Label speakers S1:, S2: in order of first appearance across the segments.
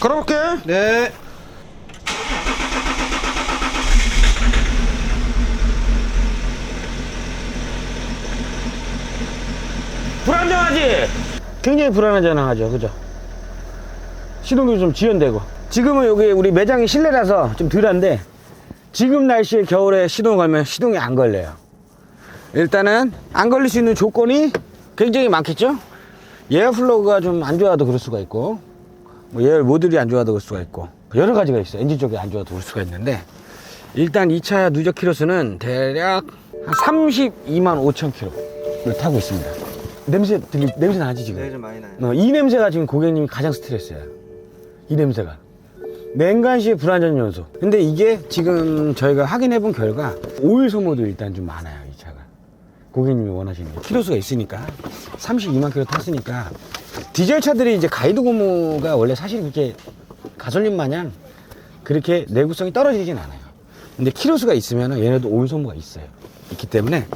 S1: 걸어볼게.
S2: 네.
S1: 불안정하지? 굉장히 불안하잖아, 그죠? 시동도 좀 지연되고. 지금은 여기 우리 매장이 실내라서 좀 덜한데, 지금 날씨에 겨울에 시동 걸면 시동이 안 걸려요. 일단은 안 걸릴 수 있는 조건이 굉장히 많겠죠? 에어 플러그가 좀 안 좋아도 그럴 수가 있고, 뭐 에어 모듈이 안 좋아도 그럴 수가 있고, 여러 가지가 있어요. 엔진 쪽이 안 좋아도 그럴 수가 있는데, 일단 이 차 누적 키로수는 대략 한 32만 5천 킬로를 타고 있습니다. 냄새 들리 냄새 나지 지금?
S2: 네, 좀 많이 나요.
S1: 어, 이 냄새가 지금 고객님이 가장 스트레스예요. 이 냄새가. 냉간시의 불안전 요소. 근데 이게 지금 저희가 확인해 본 결과 오일 소모도 일단 좀 많아요, 이 차가. 고객님이 원하시는 게. 키로수가 있으니까 32만 킬로 탔으니까 디젤 차들이 이제 가이드 고무가 원래 사실 그렇게 가솔린 마냥 그렇게 내구성이 떨어지진 않아요. 근데 키로수가 있으면 얘네도 오일 소모가 있어요. 있기 때문에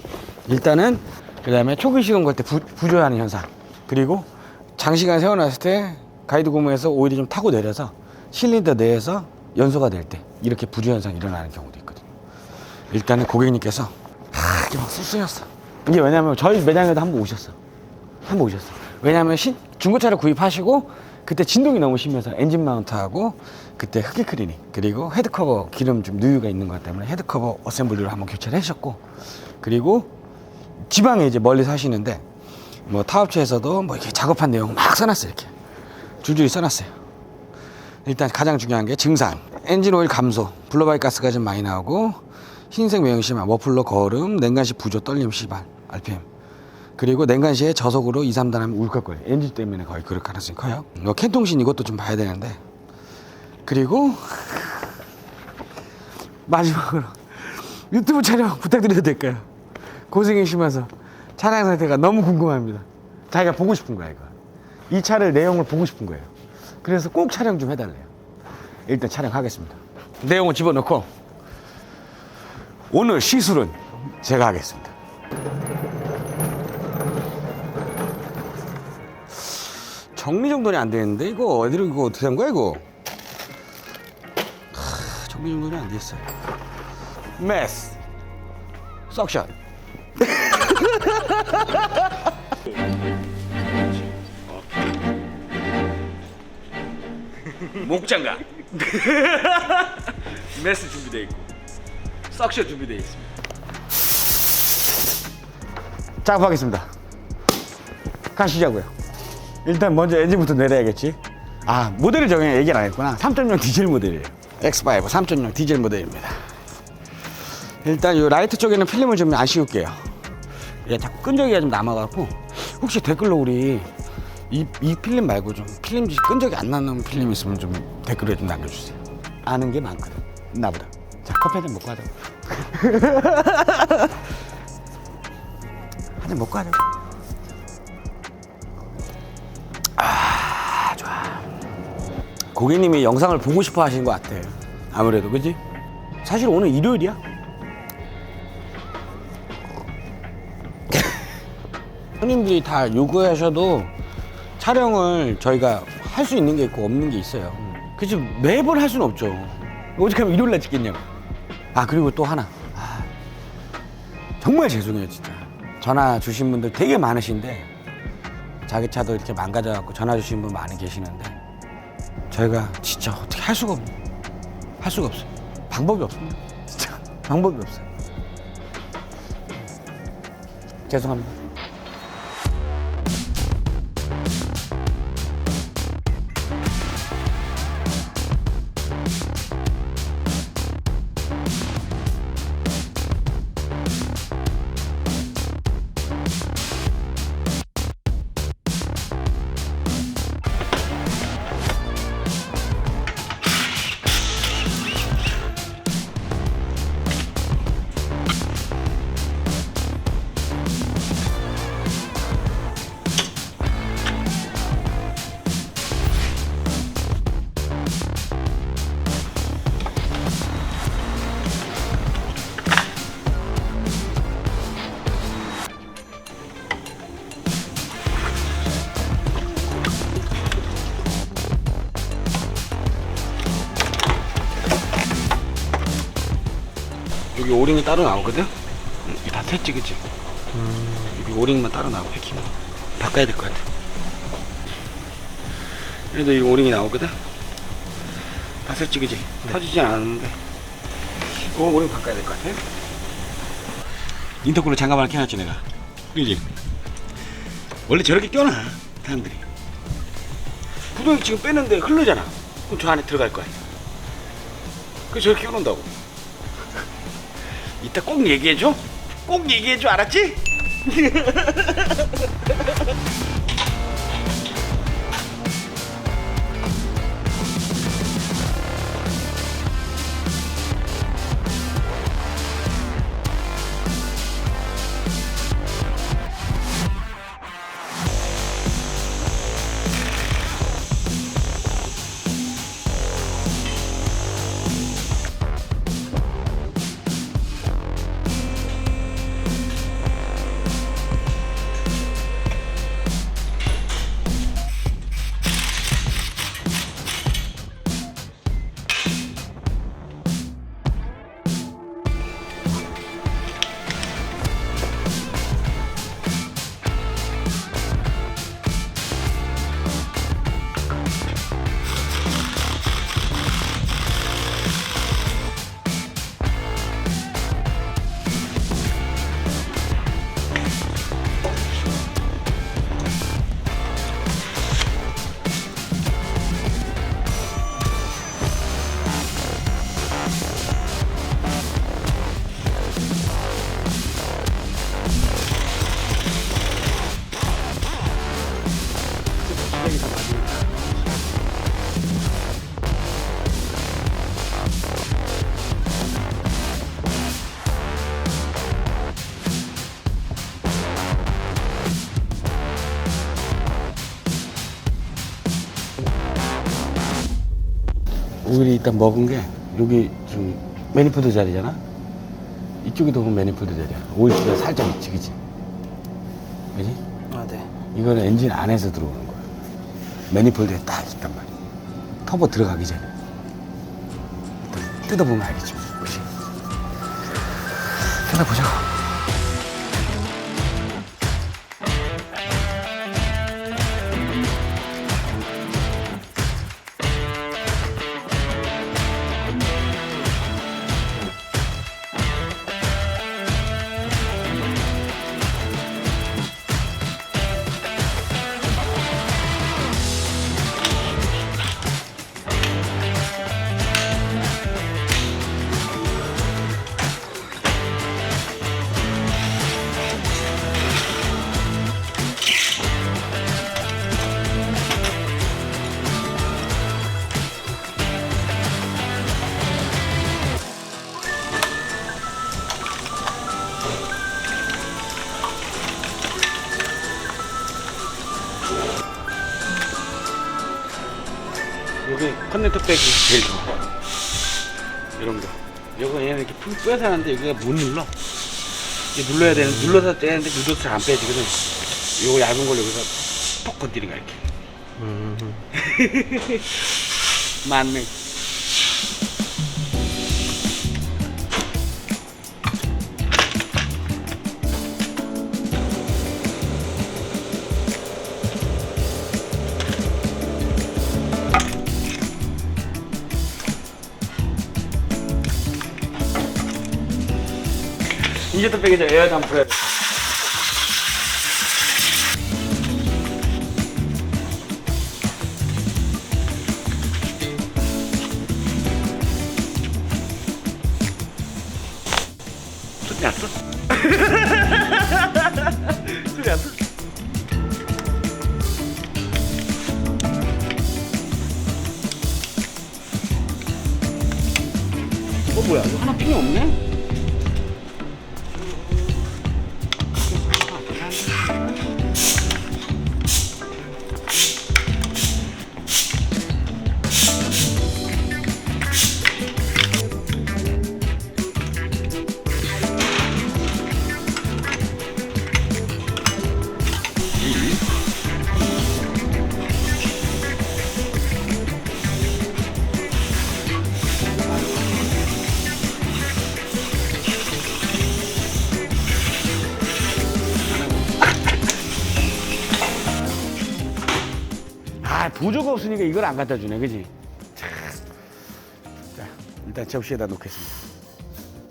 S1: 일단은 그 다음에 초기 시동 걸 때 부조하는 현상 그리고 장시간 세워놨을 때 가이드 고무에서 오일이 좀 타고 내려서 실린더 내에서 연소가 될 때 이렇게 부조 현상이 일어나는 경우도 있거든요. 일단은 고객님께서 하, 이게 막 쑤쓰였어. 이게 왜냐면 저희 매장에도 한 번 오셨어. 한 번 오셨어. 왜냐면 신, 중고차를 구입하시고 그때 진동이 너무 심해서 엔진 마운트하고 그때 흡기 클리닝 그리고 헤드커버 기름 좀 누유가 있는 것 때문에 헤드커버 어셈블리를 한번 교체를 하셨고 그리고 지방에 이제 멀리 사시는데 뭐 타업체에서도 뭐 이렇게 작업한 내용 막 써놨어요 이렇게 줄줄이 써놨어요 일단 가장 중요한 게 증상 엔진 오일 감소 블로바이 가스가 좀 많이 나오고 흰색 외형 심한 머플러 거름 냉간시 부조 떨림 시발 RPM 그리고 냉간시에 저속으로 2, 3단 하면 울컥거려 엔진 때문에 거의 그럴 가능성이 커요 뭐 캔통신 이것도 좀 봐야 되는데 그리고 마지막으로 유튜브 촬영 부탁드려도 될까요? 고생이 심해서 차량 상태가 너무 궁금합니다. 자기가 보고 싶은 거야, 이거. 이 차를 내용을 보고 싶은 거예요. 그래서 꼭 촬영 좀 해달래요. 일단 촬영하겠습니다. 내용을 집어넣고 오늘 시술은 제가 하겠습니다. 정리 정돈이 안 되는데 이거 어디로 이거 어떻게 된 거야 이거? 하, 정리 정돈이 안돼 있어요. 메스 석션 목장갑 메스 준비되어 있고 석션 준비되어 있습니다 작업하겠습니다 가시자고요 일단 먼저 엔진부터 내려야겠지 아 모델을 정해 얘기를 안 했구나 3.0 디젤 모델이에요 X5 3.0 디젤 모델입니다 일단 이 라이트 쪽에는 필름을 좀안 씌울게요. 얘 자꾸 끈적이가 좀 남아갖고 혹시 댓글로 우리 이, 이 필름 말고 좀 필름 끈적이 안 나는 필름 있으면 좀 댓글에 좀 남겨주세요. 아는 게 많거든. 나보다. 자 커피 한 잔 먹고 하자고. 한잔 먹고 하자고. 아 좋아. 고객님이 영상을 보고 싶어 하시는 것 같아. 아무래도 그지? 사실 오늘 일요일이야. 손님들이 다 요구하셔도 촬영을 저희가 할 수 있는 게 있고 없는 게 있어요. 그치 매번 할 수는 없죠. 어떻게 하면 일요일 날 찍겠냐고. 아 그리고 또 하나. 아, 정말 죄송해요 진짜. 전화 주신 분들 되게 많으신데 자기 차도 이렇게 망가져갖고 전화 주신 분 많이 계시는데 저희가 진짜 어떻게 할 수가 없네. 할 수가 없어요. 방법이 없습니다. 진짜 방법이 없어요. 죄송합니다. 따로 나오거든? 응, 이거 다 샜지, 그치? 여기 오링만 따로 나오고, 패킹. 바꿔야 될 것 같아. 그래도 이 오링이 나오거든? 다 샜지, 그치? 터지지 않았는데. 이거 오링 바꿔야 될 것 같아. 인터쿨러 장갑 하나 켜놨지, 내가. 그지? 원래 저렇게 껴놔, 사람들이. 부동이 지금 뺐는데 흐르잖아. 그럼 저 안에 들어갈 거야. 그래서 저렇게 껴놓는다고. 이따 꼭 얘기해줘. 꼭 얘기해줘, 알았지? 일단 먹은 게 여기 좀 매니폴드 자리잖아. 이쪽에도 보면 매니폴드 자리야. 오일 수가 살짝 있지, 그지? 그지?
S2: 아, 네.
S1: 이거는 엔진 안에서 들어오는 거야. 매니폴드에 딱 있단 말이야. 터보 들어가기 전에. 뜯어보면 알겠지, 뭐. 그지? 뜯어보자. 컨넥터 백이 제일 좋아. 이런 거. 이거 얘는 이렇게 풀 빼서 하는데 여기가 못 눌러. 이게 눌러야 되는, 눌러서 떼는데 눌러서 잘안 빼지거든. 요거 얇은 걸 여기서 톡 건드리는 거야, 이렇게. 맞네. 이제 또 빼겠죠. 에어 담프야. 아 보조가 없으니까 이걸 안 갖다 주네. 그지? 참. 자 일단 접시에다 놓겠습니다.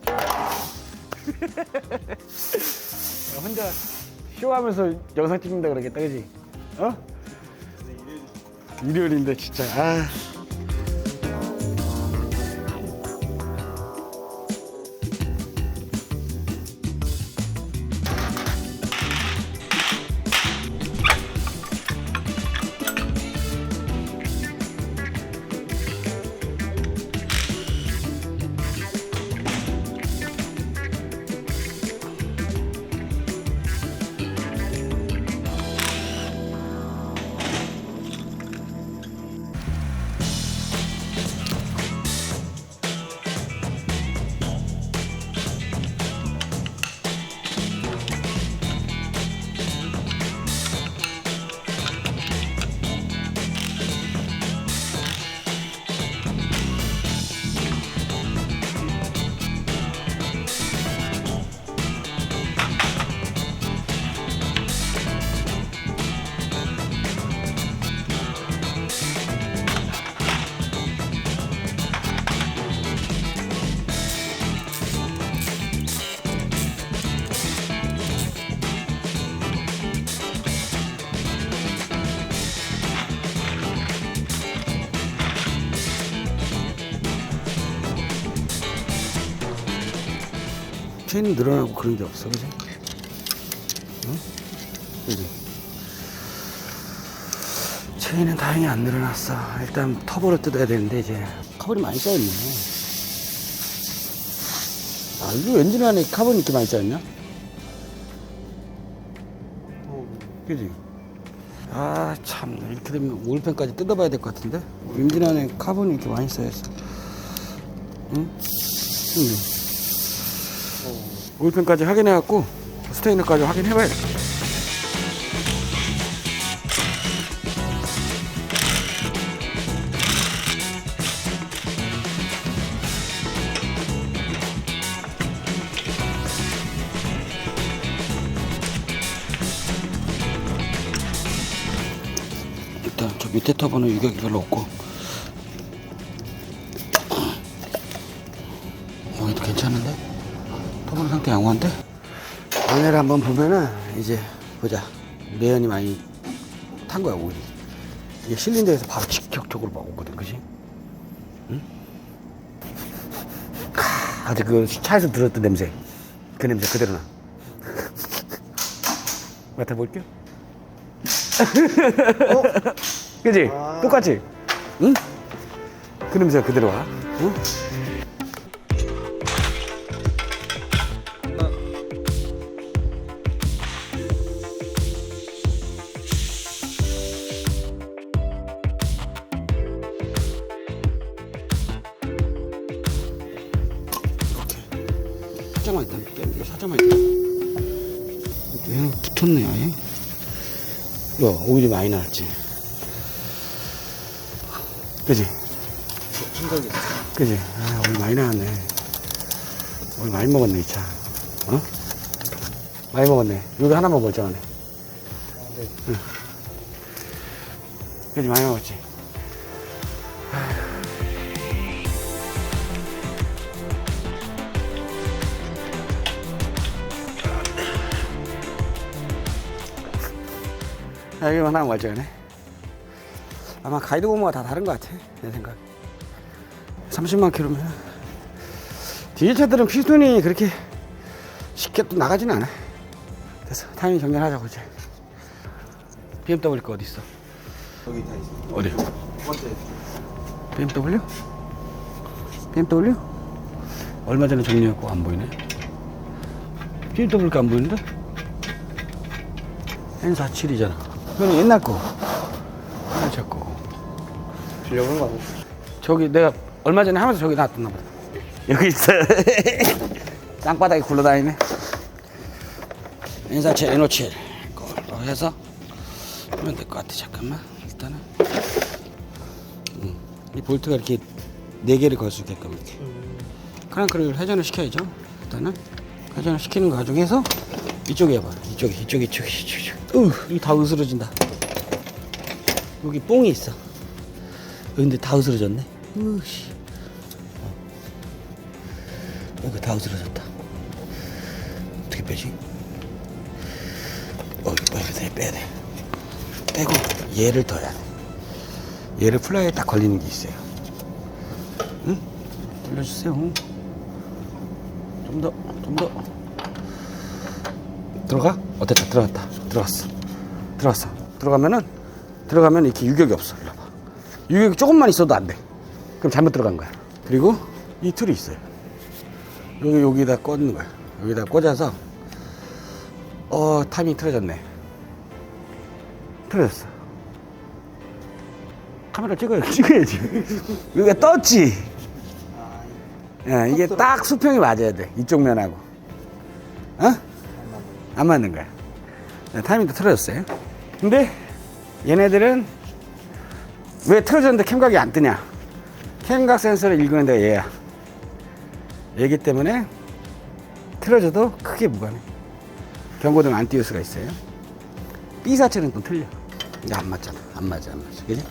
S1: 야, 혼자 쇼하면서 영상 찍는다 그러겠다 그지? 어? 일요일인데 진짜. 아 체인이 늘어나고 그런 게 없어 그지 응? 그지 체인은 다행히 안 늘어났어 일단 터보를 뜯어야 되는데 이제 카본이 많이 쌓였네 아 이거 엔진 안에 카본이 이렇게 많이 쌓였냐? 그지? 아 참 이렇게 되면 오일팬까지 뜯어봐야 될 것 같은데 엔진 안에 카본이 이렇게 많이 쌓였어 응? 응. 오일팬까지 확인해갖고 스테이너까지 확인해봐야 돼. 일단 저 밑에 터보는 유격이 별로 없고 여기도 괜찮은데? 터보는 상태 양호한데? 얘네를 한번 보면은 이제 보자 매연이 많이 탄 거야 오일이 이게 실린더에서 바로 직격적으로 막 오거든 그지? 응? 카, 아주 그 차에서 들었던 냄새 그 냄새 그대로 나 맡아볼게요 어? 그지? 똑같지? 응? 그 냄새가 그대로 와 응? 살짝만 있다. 이게 살짝만 있다. 얘는 붙었네, 아예. 야, 오일이 많이 나왔지. 그지?
S2: 생각이
S1: 그지? 아, 오일 많이 나왔네. 오일 많이 먹었네, 이 차. 어? 많이 먹었네. 여기 하나만 멀쩡하네.
S2: 네.
S1: 그지? 많이 먹었지? 아, 여기 하나 멀쩡하네. 아마 가이드 고무가 다 다른 것 같아, 내 생각. 30만 킬로면. 뒤에 차들은 피스톤이 그렇게 쉽게 또 나가지는 않아. 됐어. 타이밍 정렬하자고, 이제. BMW 거 어디 있어?
S2: 여기 다 있어.
S1: 어디? BMW? BMW? 얼마 전에 정리했고 안 보이네. BMW 거 안 보이는데? N47이잖아. 그건 옛날 거. 옛날 차 거.
S2: 빌려보는 거 아니야?
S1: 저기 내가 얼마 전에 하면서 저기 놔뒀나 보다. 여기 있어. 땅바닥에 굴러다니네. N47, N57. 그걸로 해서 하면 될 것 같아. 잠깐만. 일단은. 음, 이 볼트가 이렇게 네 개를 걸 수 있게끔 이렇게. 크랑크를 회전을 시켜야죠. 일단은 회전을 시키는 과정에서 이쪽에 해봐. 이쪽에, 이쪽에, 이쪽에, 이쪽에. 으, 이거 다 으스러진다. 여기 뽕이 있어. 여기 근데 다 으스러졌네. 으씨. 여기 다 으스러졌다. 어떻게 빼지? 어, 빼야 돼, 빼야 돼. 빼고 얘를 더 해야 돼. 얘를 플라이에 딱 걸리는 게 있어요. 응? 돌려주세요. 좀 더, 좀 더. 들어가? 어, 됐다. 들어갔다. 들어갔어. 들어갔어. 들어가면은, 들어가면 이렇게 유격이 없어. 일로 봐. 유격이 조금만 있어도 안 돼. 그럼 잘못 들어간 거야. 그리고 이 툴이 있어요. 여기, 여기다 꽂는 거야. 여기다 꽂아서, 어, 타이밍 틀어졌네. 틀어졌어. 카메라 찍어야, 찍어야지. 여기가 떴지?
S2: 아,
S1: 예, 이게 딱 수평이 맞아야 돼. 이쪽 면하고. 어? 안 맞는 거야. 네, 타이밍도 틀어졌어요. 근데 얘네들은 왜 틀어졌는데 캠각이 안 뜨냐? 캠각 센서를 읽는 데가 얘야. 얘기 때문에 틀어져도 크게 무관해. 경고등 안 띄울 수가 있어요. B사체는 또 틀려. 안 맞잖아. 안 맞아, 안 맞아. 그지?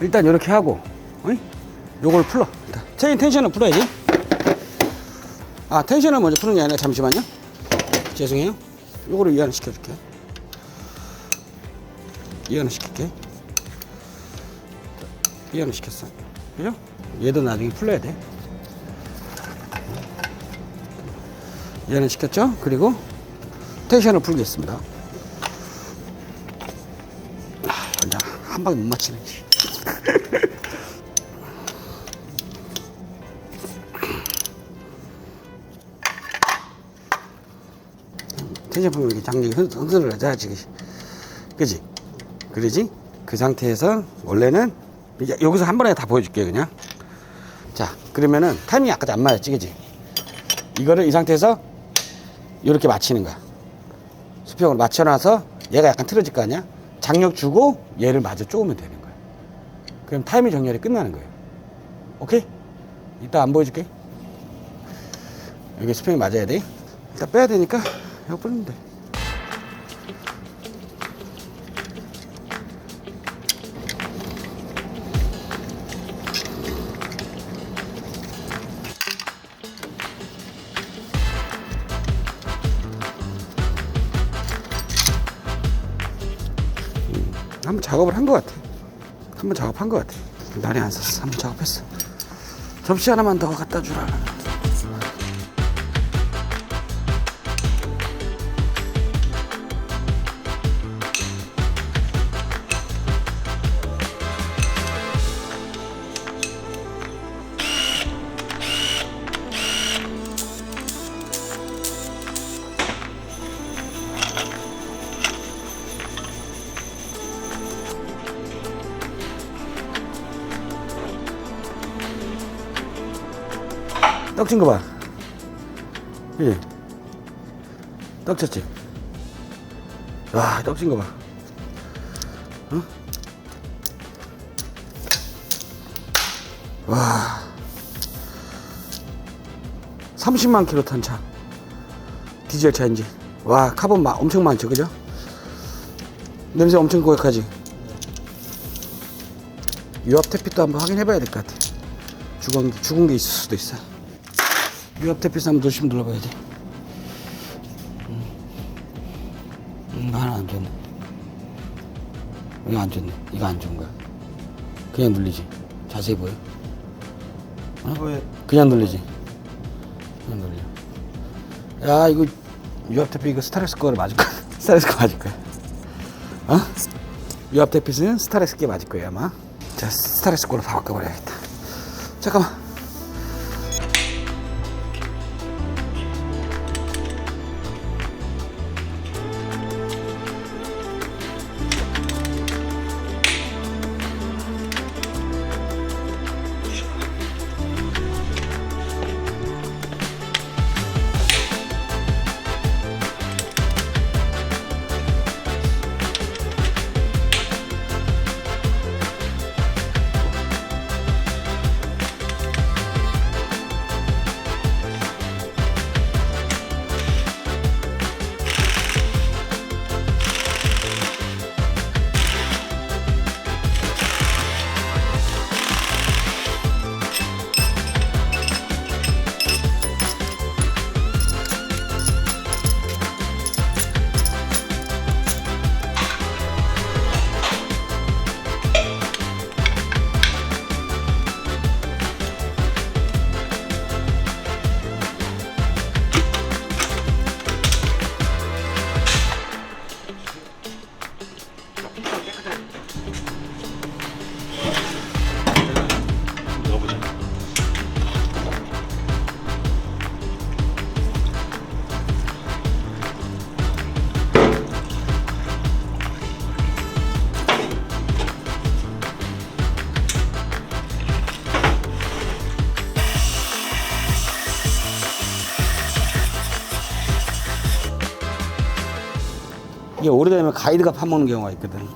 S1: 일단 이렇게 하고, 어이? 요걸. 일단 체인 텐션을 풀어야지. 아, 텐션을 먼저 푸는 게 아니라 잠시만요. 죄송해요. 요거를 이완 시켜줄게. 이완을 시킬게. 이완을 시켰어. 그죠? 얘도 나중에 풀러야 돼. 이완을 시켰죠? 그리고 텐션을 풀겠습니다. 아, 한 방에 못. 텐 션 풀면 이렇게 장력이 흔- 흔들어져, 지금. 그지? 그러지? 그 상태에서 원래는 여기서 한 번에 다 보여줄게 그냥. 자, 그러면은 타이밍이 아까 안 맞았지, 그지? 이거를 이 상태에서 이렇게 맞히는 거야. 수평으로 맞춰놔서 얘가 약간 틀어질 거 아니야? 장력 주고 얘를 마저 쪼으면 되는 거야. 그럼 타이밍 정렬이 끝나는 거예요. 오케이? 이따 안 보여줄게. 여기 수평이 맞아야 돼. 일단 빼야 되니까 돼. 한번 작업을 한 것 같아. 한번 작업한 것 같아. 날이 안 샜어. 한번 작업했어. 접시 하나만 더 갖다 주라. 떡진 거 봐. 그지? 떡 쳤지? 와, 떡진 거 봐. 어? 와. 30만 킬로 탄 차. 디젤 차인지. 와, 카본 마, 엄청 많죠, 그죠? 냄새 엄청 고약하지? 유압 태핏도 한번 확인해 봐야 될 것 같아. 죽은, 게- 죽은 게 있을 수도 있어. 유압 태핏 한번 조심 눌러봐야지. 음, 음, 하나 안 좋네. 이거 안 좋네. 이거 안 좋은 거야. 그냥 눌리지. 자세히 보여.
S2: 왜
S1: 그냥 눌리지. 그냥 눌려. 야, 이거 유압 태핏 이거 스타렉스 거를 맞을 거야. 스타렉스 거 맞을 거야. 어? 유압 태핏은 스타렉스 게 맞을 거야 아마. 자, 스타렉스 거로 다 바꿔버려야겠다. 잠깐만. 이게 오래되면 가이드가 파먹는 경우가 있거든.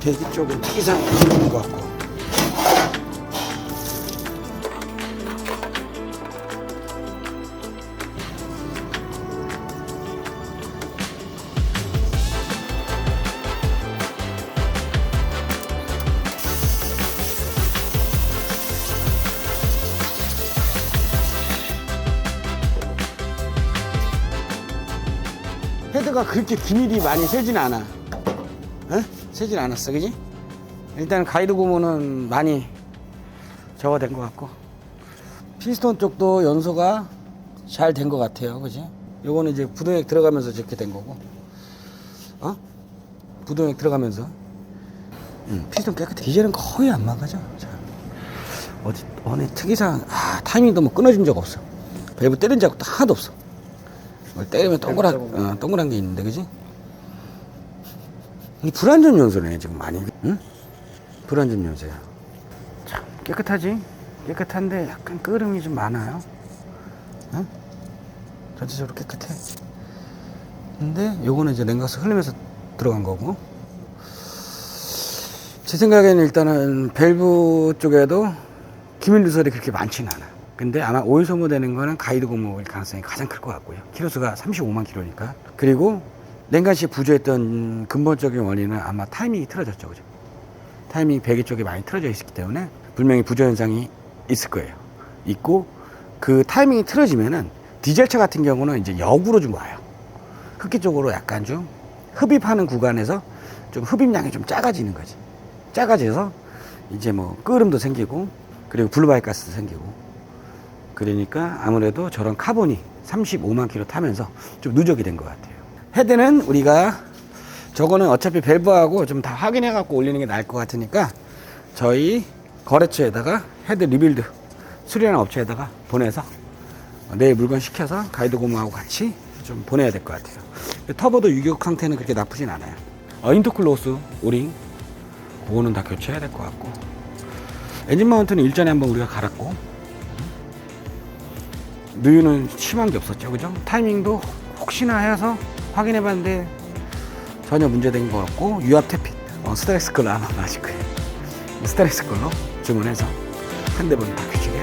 S1: 배기 쪽은 특이상 있는 것 같고. 그렇게 기밀이 많이 세진 않아. 어? 세진 않았어, 그지? 일단 가이드 고무는 많이 저거 된것 같고. 피스톤 쪽도 연소가 잘 된 것 같아요, 그지? 요거는 이제 부동액 들어가면서 저렇게 된 거고. 어? 부동액 들어가면서. 음, 피스톤 깨끗해. 디젤은 거의 안 망가져. 자, 어디, 어느 특이상, 아, 타이밍도 뭐 끊어진 적 없어. 밸브 때린 적도 하나도 없어. 뭘 때리면 동그란, 어, 동그란 게 있는데, 그지? 이 불안전 연소네, 지금 많이. 응? 불안전 연소야. 참, 깨끗하지? 깨끗한데 약간 끄름이 좀 많아요. 응? 전체적으로 깨끗해. 근데 요거는 이제 냉각수 흘리면서 들어간 거고. 제 생각에는 일단은 밸브 쪽에도 기밀 누설이 그렇게 많지는 않아. 근데 아마 오일 소모되는 거는 가이드 고무일 가능성이 가장 클 것 같고요. 키로수가 35만 킬로니까. 그리고 냉간시에 부조했던 근본적인 원인은 아마 타이밍이 틀어졌죠. 그죠? 타이밍 배기 쪽이 많이 틀어져 있기 때문에 분명히 부조 현상이 있을 거예요. 있고 그 타이밍이 틀어지면은 디젤차 같은 경우는 이제 역으로 좀 와요. 흡기 쪽으로 약간 좀 흡입하는 구간에서 좀 흡입량이 좀 작아지는 거지. 작아져서 이제 뭐 끄름도 생기고 그리고 블루바이 가스도 생기고 그러니까 아무래도 저런 카본이 35만 킬로 타면서 좀 누적이 된 것 같아요. 헤드는 우리가 저거는 어차피 밸브하고 좀 다 확인해 갖고 올리는 게 나을 것 같으니까 저희 거래처에다가 헤드 리빌드 수리하는 업체에다가 보내서 내일 물건 시켜서 가이드 고무하고 같이 좀 보내야 될 것 같아요. 터보도 유격 상태는 그렇게 나쁘진 않아요. 어, 인터쿨로스 오링 그거는 다 교체해야 될 것 같고 엔진 마운트는 일전에 한번 우리가 갈았고 누유는 심한 게 없었죠. 그죠? 타이밍도 혹시나 해서 확인해 봤는데 전혀 문제된 거 없고 유압 태핑 어, 스트레스 걸로 아마 맞을 거예요. 스트레스 걸로 주문해서 한 대분 다 교체해